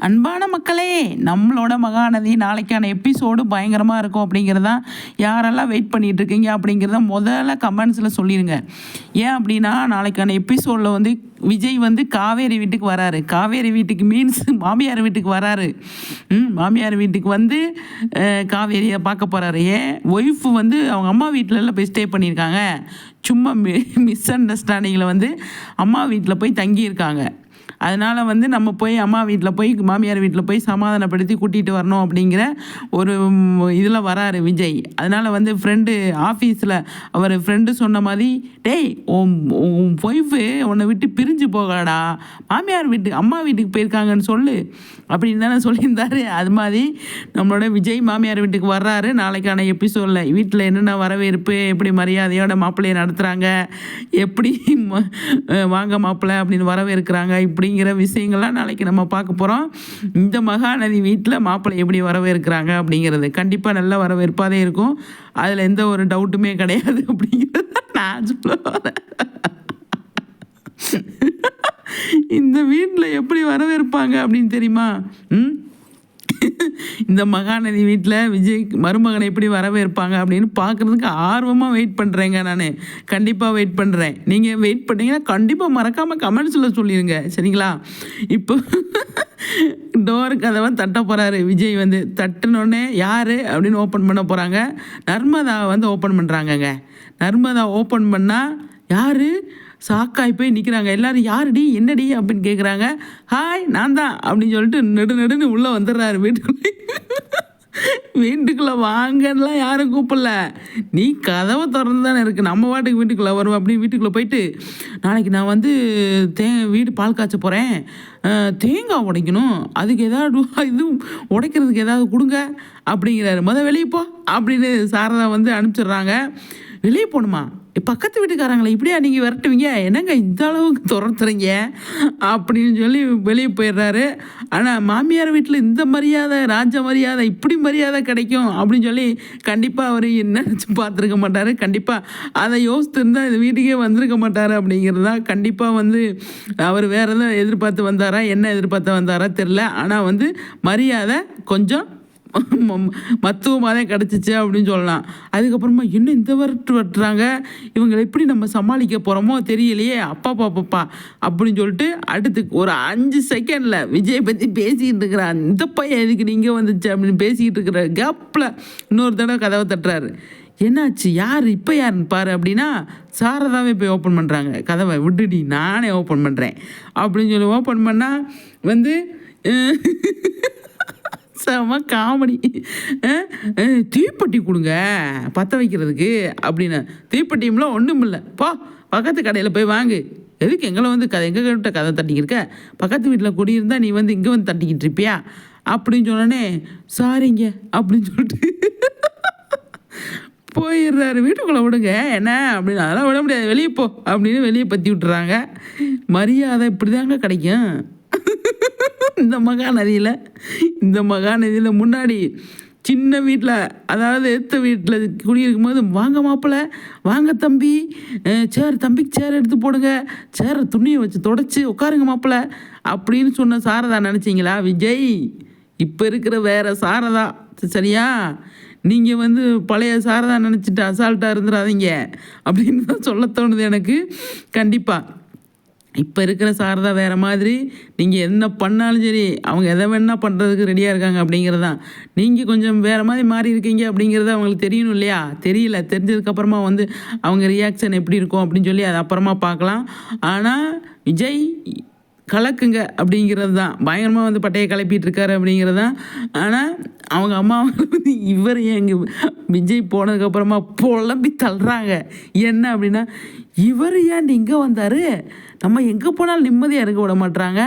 அன்பான மக்களே நம்மளோட மகாநதி நாளைக்கான எபிசோடு பயங்கரமாக இருக்கும் அப்படிங்கிறதா யாரெல்லாம் வெயிட் பண்ணிட்டு இருக்கீங்க அப்படிங்கிறத முதல்ல கமெண்ட்ஸில் சொல்லிடுங்க ஏன் அப்படின்னா நாளைக்கான எபிசோடில் வந்து விஜய் வந்து காவேரி வீட்டுக்கு வராரு. காவேரி வீட்டுக்கு மீன்ஸ் மாமியார் வீட்டுக்கு வராரு. ம், மாமியார் வீட்டுக்கு வந்து காவேரியை பார்க்க போகிறாரு ஏன்? ஒய்ஃப் வந்து அவங்க அம்மா வீட்டிலலாம் போய் ஸ்டே பண்ணியிருக்காங்க. சும்மா மிஸ் அண்டர்ஸ்டாண்டிங்கில் வந்து அம்மா வீட்டில் போய் தங்கியிருக்காங்க. அதனால் வந்து நம்ம போய் அம்மா வீட்டில் போய் மாமியார் வீட்டில் போய் சமாதானப்படுத்தி கூட்டிகிட்டு வரணும் அப்படிங்கிற ஒரு இதில் வராரு விஜய். அதனால் வந்து ஃப்ரெண்டு ஆஃபீஸில் அவர் ஃப்ரெண்டு சொன்ன மாதிரி டேய் உன் உன் ஒய்ஃபு உன்னை விட்டு பிரிஞ்சு போகாடா. மாமியார் வீட்டுக்கு அம்மா வீட்டுக்கு போயிருக்காங்கன்னு சொல்லு. அப்படின்னு தானே சொல்லியிருந்தாரு. அது மாதிரி நம்மளோட விஜய் மாமியார் வீட்டுக்கு வர்றாரு. நாளைக்கான எபிசோடில் வீட்டில் என்னென்ன வரவேற்பு எப்படி மரியாதையோட மாப்பிள்ளையை நடத்துகிறாங்க எப்படி ம- வாங்க மாப்பிள்ளை அப்படின்னு வரவேற்கிறாங்க. எப்படிங்கிற விஷயங்கள்லாம் நாளைக்கு நம்ம பார்க்க போகிறோம் இந்த மகாநதி வீட்டில் மாப்பிள்ளை எப்படி வரவேற்கிறாங்க அப்படிங்கிறது. கண்டிப்பாக நல்ல வரவேற்பாதே இருக்கும். அதில் எந்த ஒரு டவுட்டுமே கிடையாது அப்படிங்கிறது நான் சொல்ல வரேன். இந்த வீட்டில் எப்படி வரவேற்பாங்க அப்படின்னு தெரியுமா? ம்? இந்த மகாநதி வீட்டில் விஜய் மருமகனை எப்படி வரவேற்பாங்க அப்படின்னு பார்க்குறதுக்கு ஆர்வமாக வெயிட் பண்ணுறேங்க நான். கண்டிப்பாக வெயிட் பண்ணுறேன் நீங்கள் வெயிட் பண்ணிங்கன்னா கண்டிப்பாக மறக்காமல் கமெண்ட்ஸில் சொல்லிடுங்க சரிங்களா? இப்போ டோர் கதவை தட்ட போகிறாரு விஜய் வந்து. தட்டினோடனே யார் அப்படின்னு ஓப்பன் பண்ண போகிறாங்க நர்மதா வந்து ஓப்பன் பண்ணுறாங்கங்க நர்மதா ஓப்பன் பண்ணால் யார்? சாக்காய் போய் நிற்கிறாங்க எல்லாரும் யாருடி? என்னடி? அப்படின்னு கேட்குறாங்க ஹாய் நான் தான் அப்படின்னு சொல்லிட்டு நெடு நெடுன்னு உள்ளே வந்துடுறாரு வீட்டுக்குள்ளே வீட்டுக்குள்ளே வாங்கலாம் யாரும் கூப்பிடல. நீ கதவை திறந்து தானே இருக்கு. நம்ம வாட்டுக்கு வீட்டுக்குள்ளே வருவோம் அப்படின்னு வீட்டுக்குள்ளே போயிட்டு நாளைக்கு நான் வந்து தே வீடு பால் காய்ச்ச போகிறேன் தேங்காய் உடைக்கணும். அதுக்கு ஏதாவது இது உடைக்கிறதுக்கு ஏதாவது கொடுங்க அப்படிங்கிறாரு. முத வெளியே போ அப்படின்னு சாரதா வந்து அனுப்பிச்சிடுறாங்க. வெளியே போகணுமா பக்கத்து வீட்டுக்காரங்களை இப்படியா நீங்கள் விரட்டுவீங்க? என்னங்க இந்த அளவுக்கு துரத்துறீங்க? அப்படின்னு சொல்லி வெளியே போயிடுறாரு. ஆனால் மாமியார் வீட்டில் இந்த மரியாதை ராஜ மரியாதை இப்படி மரியாதை கிடைக்கும் அப்படின்னு சொல்லி கண்டிப்பாக அவர் நினச்சி பார்த்துருக்க மாட்டார். கண்டிப்பாக அதை யோசித்துருந்தா இந்த வீட்டுக்கே வந்திருக்க மாட்டார் அப்படிங்கிறது தான். கண்டிப்பாக வந்து அவர் வேறு எதுவும் எதிர்பார்த்து வந்தாரா? என்ன எதிர்பார்த்து வந்தாரா தெரில ஆனால் வந்து மரியாதை கொஞ்சம் மத்துவமாக தான் கிடச்சிச்சு அப்படின்னு சொல்லலாம். அதுக்கப்புறமா இன்னும் இந்த வரட்டு வட்டுறாங்க? இவங்களை எப்படி நம்ம சமாளிக்க போகிறோமோ தெரியலையே அப்பா பாப்பாப்பா அப்படின்னு சொல்லிட்டு அடுத்து ஒரு அஞ்சு செகண்டில் விஜய் பற்றி பேசிக்கிட்டு இருக்கிறான். இந்த பையன் எதுக்கு நீங்கள் வந்துச்சு அப்படின்னு பேசிக்கிட்டு இருக்கிற கேப்பில் இன்னொரு தடவை கதவை தட்டுறாரு. என்னாச்சு? யார்? இப்போ யாருன்னு பாரு அப்படின்னா சாரதாவே போய் ஓப்பன் பண்ணுறாங்க கதவை விட்டுடி நானே ஓப்பன் பண்ணுறேன் அப்படின்னு சொல்லி ஓப்பன் பண்ணால் வந்து செம காமெடி. தீப்பெட்டி கொடுங்க பற்ற வைக்கிறதுக்கு அப்படின்னு. தீப்பெட்டியும்லாம் ஒன்றும் இல்லை. போ பக்கத்து கடையில் போய் வாங்கு. எதுக்கு எங்களை வந்து கதை எங்கள் கிட்ட கதை தட்டிக்கிருக்க பக்கத்து வீட்டில் குடியிருந்தா நீ வந்து இங்கே வந்து தட்டிக்கிட்டு இருப்பியா? அப்படின்னு சொன்னோடனே சாரிங்க அப்படின்னு சொல்லிட்டு. போயிடுறாரு. வீட்டுக்குள்ளே விடுங்க. என்ன? அப்படின்னு அதெல்லாம் விட முடியாது. வெளியே போ அப்படின்னு வெளியே பற்றி விட்டுறாங்க. மரியாதை இப்படி தாங்க கிடைக்கும். இந்த மகாநதியில் இந்த மகாநதியில் முன்னாடி சின்ன வீட்டில் அதாவது எடுத்த வீட்டில் குடியிருக்கும் போது வாங்க மாப்பிள்ள வாங்க தம்பி சேர் தம்பிக்கு சேர் எடுத்து போடுங்க சேரை துணியை வச்சு தொடச்சி உட்காருங்க மாப்பிள்ள அப்படின்னு சொன்ன சாரதா நினச்சிங்களா? விஜய் இப்போ இருக்கிற வேற சாரதா சரியா? நீங்கள் வந்து பழைய சாரதா நினச்சிட்டு அசால்ட்டாக இருந்துடாதீங்க அப்படின்னு தான் சொல்ல தோணுது எனக்கு. கண்டிப்பாக இப்போ இருக்கிற சாரதா வேறு மாதிரி நீங்கள் என்ன பண்ணாலும் சரி அவங்க எதை வேணால் பண்ணுறதுக்கு ரெடியாக இருக்காங்க அப்படிங்கிறது தான் நீங்கள் கொஞ்சம் வேறு மாதிரி மாறி இருக்கீங்க அப்படிங்கிறது அவங்களுக்கு தெரியணும் இல்லையா? தெரியல. தெரிஞ்சதுக்கப்புறமா வந்து அவங்க ரியாக்ஷன் எப்படி இருக்கும் அப்படின்னு சொல்லி அது அப்புறமா பார்க்கலாம். ஆனால் விஜய் கலக்குங்க அப்படிங்கிறது தான் பயங்கரமாக வந்து பட்டையை கிளப்பிட்டு இருக்காரு அப்படிங்கிறது தான் ஆனால் அவங்க அம்மா வந்து இவர் எங்கள் விஜய் போனதுக்கப்புறமா புலம்பி தள்ளுறாங்க. என்ன அப்படின்னா இவர் ஏன் இங்கே வந்தார்? நம்ம எங்கே போனாலும் நிம்மதியாக இருக்க விட மாட்டுறாங்க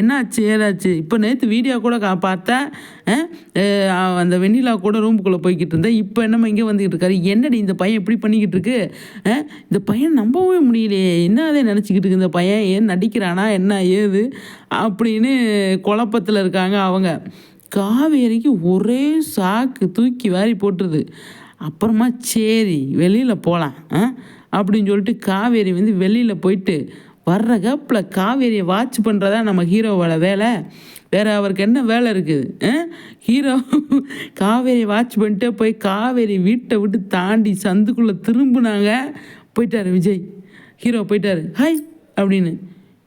என்னாச்சு? ஏதாச்சு? இப்போ நேற்று வீடியோ கூட கா பார்த்தேன். அந்த வெண்ணிலா கூட ரூமுக்குள்ளே போய்கிட்டு இருந்தேன் இப்போ என்னம்மா இங்கே வந்துக்கிட்டு இருக்காரு? என்னடி இந்த பையன் எப்படி பண்ணிக்கிட்டு இருக்கு? இந்த பையன் நம்பவே முடியலையே. என்ன அதை நினச்சிக்கிட்டு இருக்கு இந்த பையன்? ஏன் நடிக்கிறானா? என்ன ஏது? அப்படின்னு குழப்பத்தில் இருக்காங்க அவங்க. காவேரிக்கு ஒரே சாக்கு தூக்கி வாரி போட்டுருது. அப்புறமா சரி வெளியில் போகலாம் அப்படின்னு சொல்லிட்டு காவேரி வந்து வெளியில் போயிட்டு வர்ற கேப்பில் காவேரியை வாட்ச் பண்ணுறதா நம்ம ஹீரோவோட வேலை? வேறு அவருக்கு என்ன வேலை இருக்குது? ஆ? ஹீரோ காவேரியை வாட்ச் பண்ணிட்டு போய் காவேரி வீட்டை விட்டு தாண்டி சந்துக்குள்ளே திரும்பினாங்க. போயிட்டார் விஜய். ஹீரோ போயிட்டாரு. ஹாய் அப்படின்னு.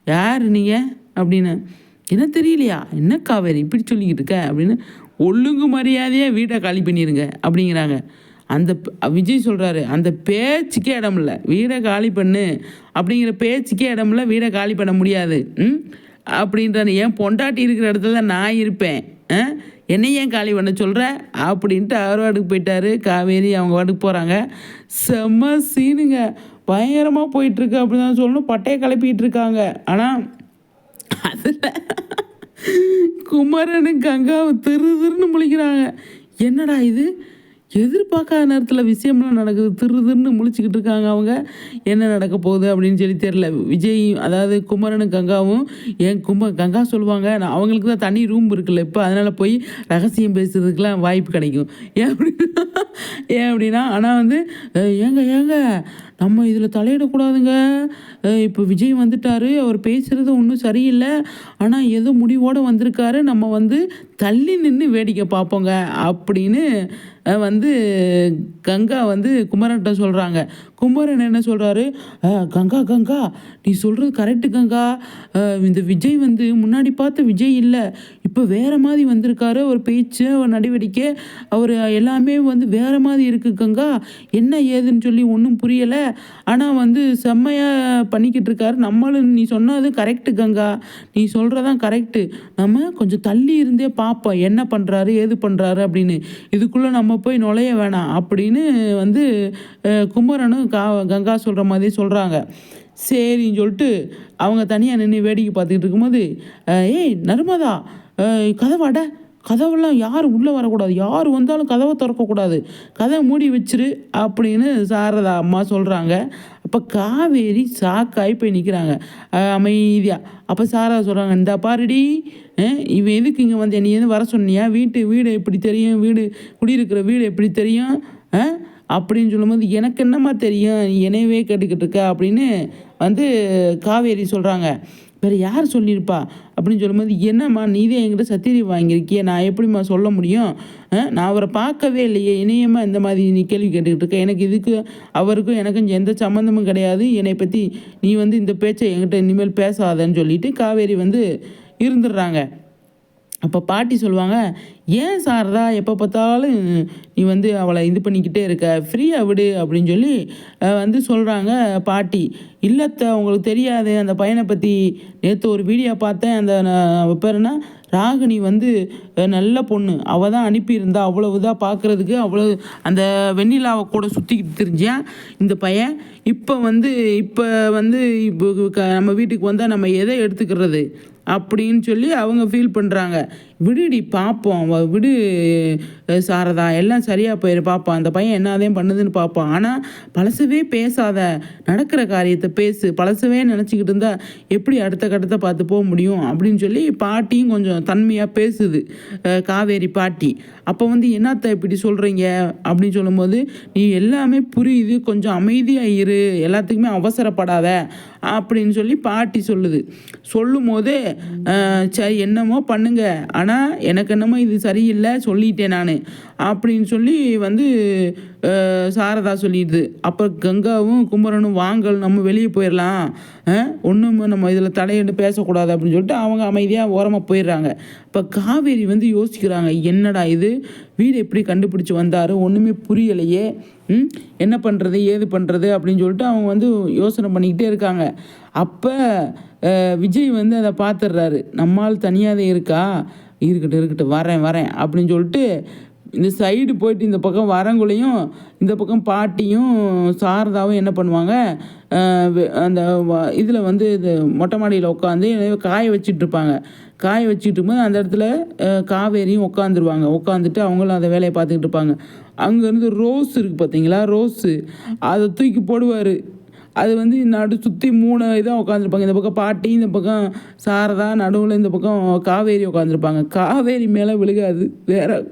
யார் நீங்கள் அப்படின்னு. என்ன தெரியலையா? என்ன காவேரி? இப்படி சொல்லிக்கிட்டு இருக்க? அப்படின்னு. ஒழுங்கு மரியாதையாக வீட்டை காலி பண்ணிடுங்க அப்படிங்கிறாங்க. அந்த விஜய் சொல்கிறாரு அந்த பேச்சுக்கே இடம் இல்லை. வீடை காலி பண்ணு. அப்படிங்கிற பேச்சுக்கே இடம் இல்லை வீடை காலி பண்ண முடியாது. ம்? அப்படின்ற ஏன் பொண்டாட்டி இருக்கிற இடத்துல தான் நான் இருப்பேன். ஆ? என்னை ஏன் காலி பண்ண சொல்கிற அப்படின்ட்டு அவர் வாட்டுக்கு போயிட்டாரு. காவேரி அவங்க வாட்டுக்கு போகிறாங்க செம்ம சீனுங்க. பயங்கரமாக போயிட்டுருக்கு அப்படி தான் சொல்லணும். பட்டையை கிளப்பிக்கிட்டு இருக்காங்க. ஆனால் அதில் குமரனும் கங்காவும் திரு திருன்னு முழிக்கிறாங்க. என்னடா இது? எதிர்பார்க்காத நேரத்தில் விஷயம்லாம் நடக்குது. திரு திருன்னு முழிச்சுக்கிட்டு இருக்காங்க அவங்க. என்ன நடக்க போகுது அப்படின்னு சொல்லி தெரில விஜய் அதாவது குமரனும் கங்காவும் என் கும்ப கங்கா சொல்லுவாங்க. நான் அவங்களுக்கு தான் தனி ரூம் இருக்குல்ல இப்போ. அதனால் போய் ரகசியம் பேசுறதுக்கெலாம் வாய்ப்பு கிடைக்கும். ஏன் அப்படின்னா ஏன் அப்படின்னா ஆனால் வந்து ஏங்க ஏங்க நம்ம இதில் தலையிடக்கூடாதுங்க. இப்போ விஜய் வந்துட்டார் அவர் பேசுகிறது ஒன்றும் சரியில்லை. ஆனால் ஏதோ முடிவோடு வந்திருக்காரு. நம்ம வந்து தள்ளி நின்று வேடிக்கை பார்ப்போங்க. அப்படின்னு வந்து கங்கா வந்து குமரன்கிட்ட சொல்கிறாங்க குமரன் என்ன சொல்கிறாரு கங்கா கங்கா நீ சொல்கிறது கரெக்டு கங்கா. இந்த விஜய் வந்து முன்னாடி பார்த்த விஜய் இல்லை. இப்போ வேறு மாதிரி வந்திருக்காரு. அவர் பேச்சு அவர் நடவடிக்கை அவர் எல்லாமே வந்து வேறு மாதிரி இருக்குது கங்கா. என்ன ஏதுன்னு சொல்லி ஒன்றும் புரியலை. ஆனால் வந்து செம்மையாக பண்ணிக்கிட்டு இருக்காரு. நம்மளும் நீ சொன்னது கரெக்டு கங்கா. நீ சொல்கிறதான் கரெக்டு நம்ம கொஞ்சம் தள்ளி இருந்தே பார்ப்போம். என்ன பண்ணுறாரு ஏது பண்ணுறாரு அப்படின்னு. இதுக்குள்ளே நம்ம போய் நுழைய வேணாம் அப்படின்னு வந்து குமரனும் கா கங்கா சொல்கிற மாதிரி சொல்கிறாங்க சரின்னு சொல்லிட்டு அவங்க தனியாக நின்று வேடிக்கை பார்த்துக்கிட்டு இருக்கும்போது ஏய் நர்மதா கதவாட. கதவெல்லாம் யார் உள்ளே வரக்கூடாது? யார் வந்தாலும் கதவை திறக்கக்கூடாது. கதவை மூடி வச்சிரு அப்படின்னு சாரதா அம்மா சொல்கிறாங்க அப்போ காவேரி சாக்காய் போய் நிற்கிறாங்க அமைதியாக அப்போ சாரதா சொல்கிறாங்க இந்த பாருடி. இவன் எதுக்கு இங்கே வந்து? நீ எதுவும் வர சொன்னியா? வீட்டு வீடு எப்படி தெரியும்? வீடு குடியிருக்கிற வீடு எப்படி தெரியும்? அப்படின்னு சொல்லும்போது எனக்கு என்னம்மா தெரியும்? நீ என்னையவே கேட்டுக்கிட்டு இருக்க? அப்படின்னு வந்து காவேரி சொல்கிறாங்க வேறு யார் சொல்லியிருப்பா? அப்படின்னு சொல்லும்போது என்னம்மா நீதே என்கிட்ட சத்திரி வாங்கியிருக்கிய? நான் எப்படிம்மா சொல்ல முடியும்? நான் அவரை பார்க்கவே இல்லையே. இணையமாக இந்த மாதிரி நீ கேள்வி கேட்டுக்கிட்டு இருக்க. எனக்கு இதுக்கு அவருக்கும் எனக்கும் எந்த சம்மந்தமும் கிடையாது. என்னை பற்றி நீ வந்து இந்த பேச்சை என்கிட்ட இனிமேல் பேசாதன்னு சொல்லிட்டு காவேரி வந்து இருந்துடுறாங்க. அப்போ பாட்டி சொல்லுவாங்க ஏன் சாரதா எப்போ பார்த்தாலும் நீ வந்து அவளை இது பண்ணிக்கிட்டே இருக்க? ஃப்ரீயாக விடு அப்படின்னு சொல்லி வந்து சொல்கிறாங்க பாட்டி. இல்லத்தை உங்களுக்கு தெரியாது அந்த பையனை பற்றி நேற்று ஒரு வீடியோ பார்த்தேன். அந்த பேருனா ராகினி வந்து நல்ல பொண்ணு. அவள் தான் அனுப்பியிருந்தா. அவ்வளோ இதாக பார்க்குறதுக்கு. அவ்வளோ அந்த வெண்ணிலாவை கூட சுற்றிக்கிட்டு தெரிஞ்சான் இந்த பையன் இப்போ வந்து இப்போ வந்து இப்போ நம்ம வீட்டுக்கு வந்தால் நம்ம எதை எடுத்துக்கிறது அப்படின்னு சொல்லி அவங்க ஃபீல் பண்ணுறாங்க விடுடி பார்ப்போம் விடு சாரதா எல்லாம் சரியாக போயிரு பார்ப்போம் அந்த பையன் என்னதையும் பண்ணுதுன்னு பார்ப்போம் ஆனால் பழசவே பேசாத நடக்கிற காரியத்தை பேசு. பழசவே நினச்சிக்கிட்டு இருந்தால் எப்படி அடுத்த கட்டத்தை பார்த்து போக முடியும் அப்படின்னு சொல்லி பாட்டியும் கொஞ்சம் தன்மையாக பேசுது. காவேரி பாட்டி. அப்போ வந்து என்னத்தை இப்படி சொல்கிறீங்க அப்படின்னு சொல்லும்போது நீ எல்லாமே புரியுது. கொஞ்சம் அமைதியாக இரு. எல்லாத்துக்குமே அவசரப்படாத அப்படின்னு சொல்லி பாட்டி சொல்லுது. சொல்லும் போது சரி என்னமோ பண்ணுங்க. ஆனால் எனக்கு என்னமோ இது சரியில்லை சொல்லிட்டேன் நான். அப்படின்னு சொல்லி வந்து சாரதா சொல்லிடுது. அப்போ கங்காவும் குமரனும் வாங்கல் நம்ம வெளியே போயிடலாம் ஒன்றும் நம்ம இதில் தலையிட்டு பேசக்கூடாது. அப்படின்னு சொல்லிட்டு அவங்க அமைதியாக ஓரமாக போயிடுறாங்க. இப்போ காவேரி வந்து யோசிக்கிறாங்க என்னடா இது? வீடு எப்படி கண்டுபிடிச்சி வந்தார்? ஒன்றுமே புரியலையே. என்ன பண்ணுறது ஏது பண்ணுறது அப்படின்னு சொல்லிட்டு அவங்க வந்து யோசனை பண்ணிக்கிட்டே இருக்காங்க. அப்போ விஜய் வந்து அதை பார்த்துடுறாரு நம்மால் தனியாகவே இருக்கா? இருக்கட்டும் இருக்கட்டும் வரேன் வரேன் அப்படின்னு சொல்லிட்டு இந்த சைடு போயிட்டு இந்த பக்கம் வரங்குலையும் இந்த பக்கம் பாட்டியும் சாரதாவும் என்ன பண்ணுவாங்க அந்த இதில் வந்து இது மொட்டை மாடியில் உட்காந்து காய வச்சிட்டு இருப்பாங்க. காய வச்சுட்டு இருக்கும்போது அந்த இடத்துல காவேரியும் உட்காந்துருவாங்க உட்காந்துட்டு அவங்களும் அந்த வேலையை பார்த்துக்கிட்டு இருப்பாங்க. அங்கேருந்து ரோஸ் இருக்குது பார்த்தீங்களா ரோஸு அதை தூக்கி போடுவார். அது வந்து நடு சுற்றி மூணு இதாக உட்காந்துருப்பாங்க இந்த பக்கம் பாட்டி இந்த பக்கம் சாரதா நடுவில் இந்த பக்கம் காவேரி உட்காந்துருப்பாங்க காவேரி மேலே விழுகாது. வேற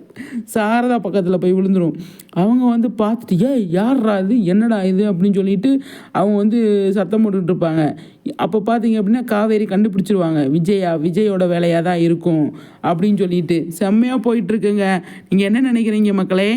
சாரதா பக்கத்தில் போய் விழுந்துடும் அவங்க வந்து பார்த்துட்டு ஏ யார்ரா இது? என்னடா இது? அப்படின்னு சொல்லிட்டு அவங்க வந்து சத்தம் போட்டுக்கிட்டு இருப்பாங்க அப்போ பார்த்தீங்க அப்படின்னா காவேரி கண்டுபிடிச்சிருவாங்க. விஜயா விஜயோட வேலையாக தான் இருக்கும். அப்படின்னு சொல்லிட்டு. செம்மையாக போயிட்டுருக்குங்க நீங்கள் என்ன நினைக்கிறீங்க மக்களே?